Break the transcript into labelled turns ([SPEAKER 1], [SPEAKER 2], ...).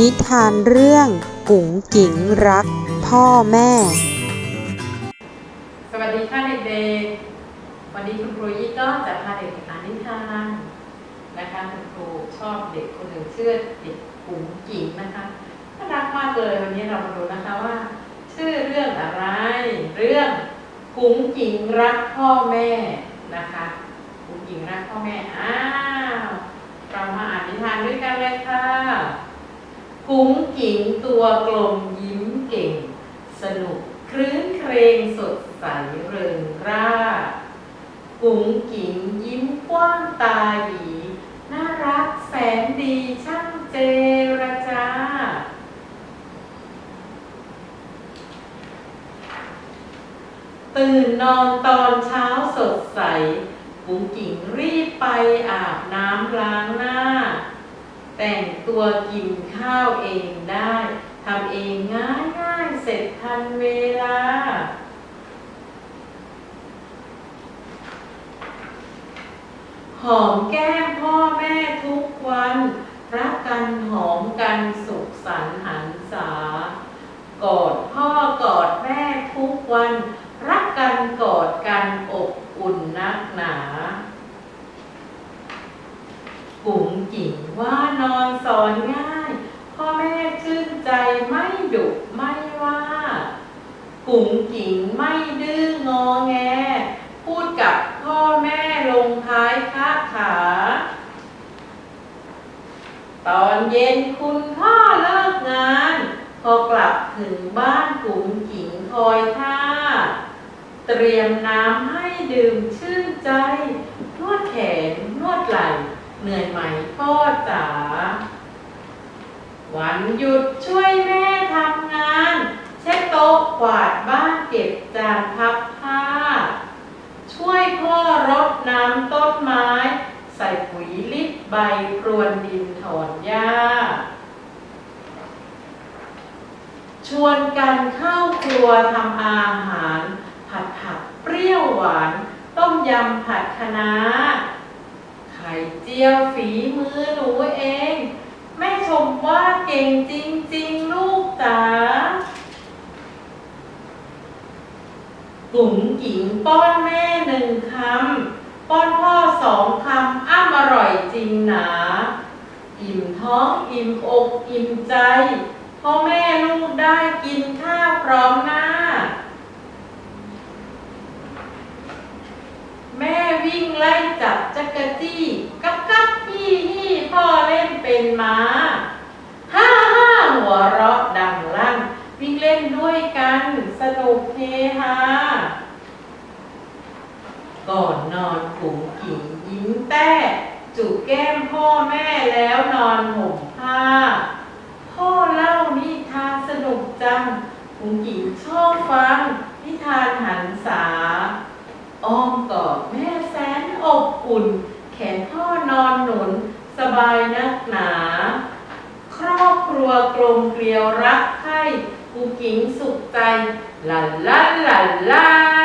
[SPEAKER 1] นิทานเรื่องกุ๋งกิ๋งรักพ่อแม่
[SPEAKER 2] สวัสดีค่ะเด็กๆ วันนี้คุณครูยี่ก็จะพาเด็กอ่านนิทานนะคะคุณครูชอบเด็กคนหนึ่งชื่อเด็กปุ๋งกิ่งนะคะน่ารักมากเลยวันนี้เรามาดูนะคะว่า ชื่อเรื่องอะไร เรื่องปุ๋งกิ่งรักพ่อแม่นะคะปุ๋งกิ่งรักพ่อแม่อ้าวเรามาอ่านนิทานด้วยกันเลยค่ะ กุ้งกิ่งตัวกลมยิ้มเก่ง สนุกครื้นเครงสดใสเริงร่า กุ๋งกิ๋งยิ้มกว้างตาหยีน่ารักแสนดีช่างเจรจาตื่นนอนตอนเช้าสดใสกุ๋งกิ๋งรีบไปอาบน้ำล้างหน้า แต่งตัวกินข้าวเองได้ทำเองง่ายง่ายเสร็จทันเวลา หอมแก้มพ่อแม่ทุกวันรักกันหอมกันสุขสันต์หันษากอดพ่อกอดแม่ทุกวันกอดกันอบอุ่นนักหนา กุ๋งกิ่งว่านอนสอนง่าย พ่อแม่ชื่นใจไม่ดุไม่ว่ากุ๋งกิ่งไม่ดื้องอแง พูดกับพ่อแม่ลงท้ายค้าขา ตอนเย็นคุณพ่อเลิกงาน พอกลับถึงบ้านกุ๋งกิ่งคอยท่า เตรียมน้ำให้ดื่มชื่นใจ นวดแขนนวดไหล่ เหนื่อยไหมพ่อจ๋าวันหยุดช่วยแม่ทำงาน เช็ดโต๊ะกวาดบ้านเก็บจานพับผ้า ช่วยพ่อรดน้ำต้นไม้ ใส่ปุ๋ยลิบใบพรวนดินถอนหญ้า ชวนกันเข้าครัวทำอาหาร ผัดผักเปรี้ยวหวาน ต้มยำผัดคะน้า ข่เจียวฝีมือหนูเอง แม่ชมว่าเก่งจริง ๆ ลูกจ๋ากุ๋งกิ๋งป้อนแม่หนึ่งคำ ป้อนพ่อสองคำ อ้ำอร่อยจริงหนา อิ่มท้องอิ่มอกอิ่มใจ พ่อแม่ลูกได้กินข้าวพร้อมหน้า แม่วิ่งไล่จับจักรจี้กับกับฮี่ฮี่พ่อ เป็นม้าฮ่าฮ่าหัวเราะดังลั่น วิ่งเล่นด้วยกันสนุกเฮฮาก่อนนอนขุงกิ่งยิ้มแต้จูบแก้มพ่อแม่แล้วนอนห่มผ้า พ่อเล่านิทานสนุกจังขุงกิ่งชอบฟังนิทานหันษา อ้อมกอดแม่แสนอบอุ่น แขนพ่อนอนหนุน ส บายนักหนา ครอบครัวกลมเกลียวรักให้กูกิงสุขใจลาลาลาลา